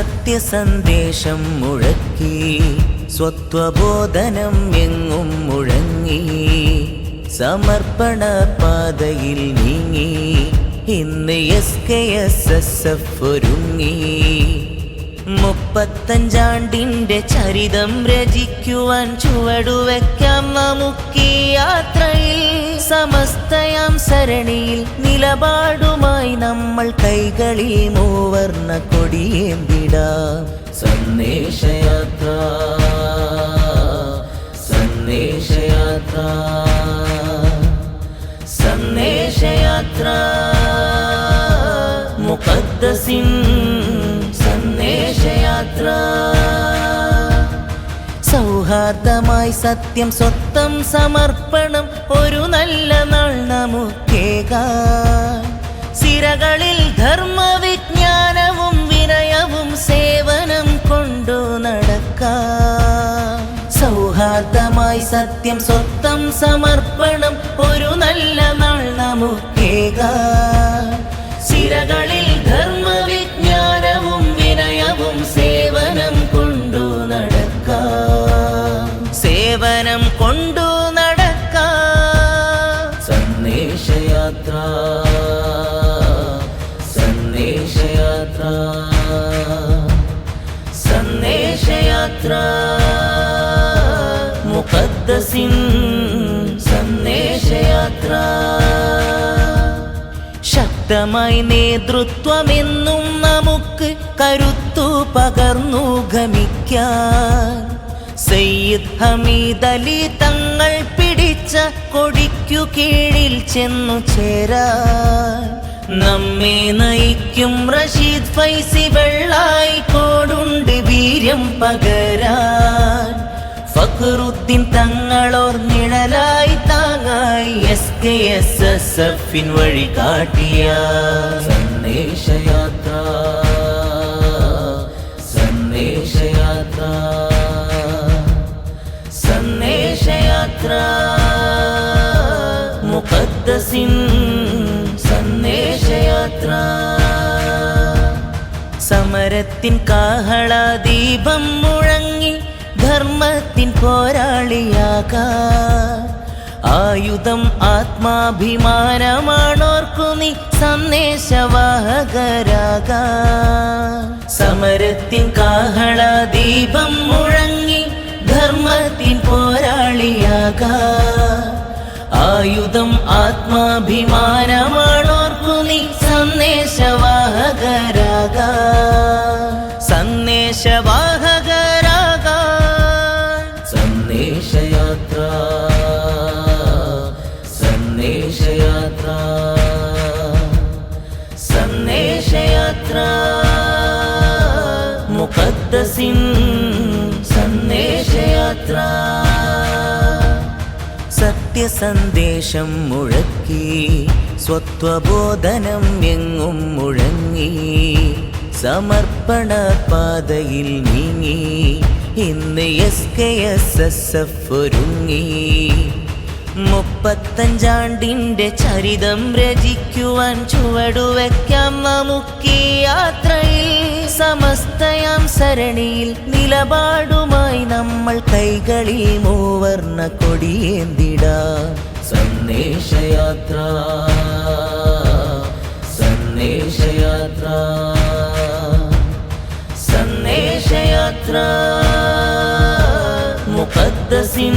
സത്യസന്ദേശം മുഴക്കി സ്വത്വബോധനം എങ്ങും മുഴങ്ങി സമർപ്പണ പാതയിൽ നീങ്ങി ഇന്ന് S K S S F ഒരുങ്ങി. മുപ്പത്തഞ്ചാണ്ടിന്റെ ചരിതം രചിക്കുവാൻ ചുവടുവെക്കാം നമുക്കി സരണിയിൽ നിലപാടുമായി നമ്മൾ കൈകളിൽ മൂവർണ കൊടിയേന്തിടാം. സന്ദേശയാത്ര സന്ദേശയാത്ര സന്ദേശയാത്ര. മുഖദ്സിൻ സൗഹാർദ്ദമായി സത്യം സ്വത്തം സമർപ്പണം ഒരു നല്ല നാൾ നമുക്കേക. സിരകളിൽ ധർമ്മവിജ്ഞാനവും വിനയവും സേവനം കൊണ്ടു നടക്കാം. സൗഹാർദ്ദമായി സത്യം സ്വത്തം സമർപ്പണം ഒരു നല്ല നാൾ നമുക്കേക. സിരകളിൽ സന്ദേശയാത്ര മുഖദ്സിൻ സന്ദേശയാത്ര. ശക്തമായി നേതൃത്വമെന്നും നമുക്ക് കരുത്തു പകർന്നു ഗമിക്കാൻ. സയ്യിദ് ഹമീദ് അലി തങ്ങൾ പിടിച്ച കൊടിക്കു കീഴിൽ ചെന്നു ചേരാൻ. നമ്മെ നയിക്കും റഷീദ് ഫൈസി വെള്ളായി കോടുണ്ട് വീര്യം പകരാൻ ഫഖറുദ്ദീൻ തങ്ങളോർ നിഴലായി താങ്ങായി എസ് കെ എസ് എസ് എഫിൻ വഴി കാട്ടിയ സന്ദേശയാത്ര. സന്ദേശയാത്ര. സന്ദേശയാത്ര. മുഖദ്സിൻ സന്ദേശയാത്ര. സമരത്തിൻ കാഹളദീപം മുഴങ്ങി ധർമ്മത്തിൻ പോരാളിയാക. ആയുധം ആത്മാഭിമാനമാണോർക്കു നീ സന്ദേശവാഹകരാക. സമരത്തിൻ കാഹളദീപം മുഴങ്ങി ധർമ്മത്തിൻ പോരാളിയാക. ആയുധം ആത്മാഭിമാനമാണോർക്കു സന്ദേശയാത്ര സന്ദേശയാത്ര മുഖദ്സിൻ സന്ദേശയാത്ര സത്യസന്ദേശം മുഴക്കി സ്വത്വബോധനം എങ്ങും മുഴങ്ങി സമർപ്പണ പാതയിൽ നീങ്ങി ഇന്ന് S K S S F ഒരുങ്ങി. മുപ്പത്തഞ്ചാണ്ടിന്റെ ചരിതം രചിക്കുവാൻ ചുവടുവെക്കാം നമുക്ക് യാത്രയിൽ. സമസ്തയാം സരണിയിൽ നിലപാടുമായി നമ്മൾ കൈകളിൽ മൂവർണ കൊടിയേന്തിടാം. സന്ദേശയാത്ര സന്ദേശയാത്ര. സന്ദേശയാത്ര മുഖദ്സിൻ